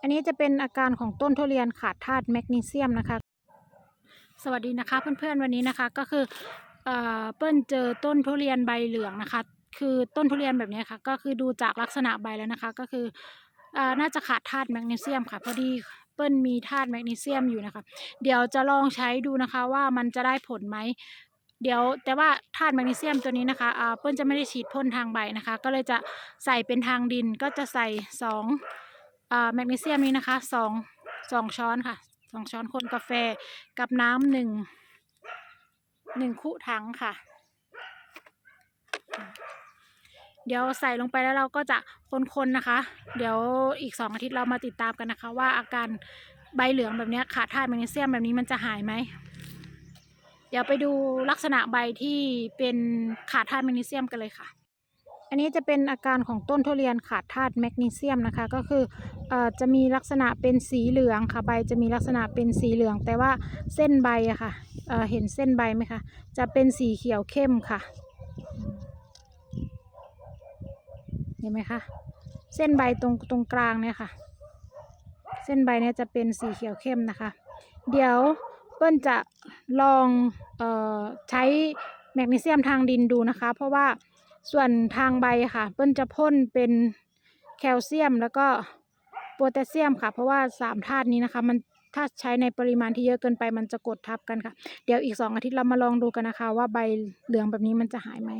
อันนี้จะเป็นอาการของต้นทุเรียนขาดธาตุแมกนีเซียมนะคะ สวัสดีนะคะเพื่อนๆวันนี้นะคะก็คือเอ่อเปิ้ลเจอต้นทุเรียนใบเหลืองนะคะ คือต้นทุเรียนแบบนี้ค่ะ ก็คือดูจากลักษณะใบแล้วนะคะ ก็คือเอ่อน่าจะขาดธาตุแมกนีเซียมค่ะพอดีเปิ้ลมีธาตุแมกนีเซียมอยู่นะคะ เดี๋ยวจะลองใช้ดูนะคะว่ามันจะได้ผลไหมเดี๋ยวแต่ว่าธาตุแมกนีเซียมตัวนี้นะคะอ่าเปิ้ลจะไม่ได้ฉีดพ่นทางใบนะคะ ก็เลยจะใส่เป็นทางดินก็จะใส่ส อ่าแมกนีเซียมนี้นะคะสองสองช้อนค่ะสองช้อนคนกาแฟกับน้ำหนึ่งหนึ่งคุถังค่ะ เดี๋ยวใส่ลงไปแล้วเราก็จะคนๆนะคะ เดี๋ยวอีกสองอาทิตย์เรามาติดตามกันนะคะ ว่าอาการใบเหลืองแบบนี้ขาดธาตุแมกนีเซียมแบบนี้มันจะหายไหมเดี๋ยวไปดูลักษณะใบที่เป็นขาดธาตุแมกนีเซียมกันเลยค่ะ อันนี้จะเป็นอาการของต้นทุเรียนขาดธาตุแมกนีเซียมนะคะ ก็คืออจะมีลักษณะเป็นสีเหลืองค่ะใบจะมีลักษณะเป็นสีเหลือง แต่ว่าเส้นใบอะค่ะเเห็นเส้นใบไหมคะจะเป็นสีเขียวเข้มค่ะเห็นไหมคะเส้นใบตรงตรงกลางเนี่ยค่ะ เส้นใบเนี่ยจะเป็นสีเขียวเข้มนะคะ เดี๋ยวเปิ้ลจะลองออใช้แมกนีเซียมทางดินดูนะคะ เพราะว่า ส่วนทางใบค่ะ เปิ้ลจะพ่นเป็นแคลเซียมแล้วก็โพแทสเซียมค่ะ เพราะว่าสามธาตุนี้นะคะ มันถ้าใช้ในปริมาณที่เยอะเกินไปมันจะกดทับกันค่ะ เดี๋ยวอีกสองอาทิตย์เรามาลองดูกันนะคะ ว่าใบเหลืองแบบนี้มันจะหายไหม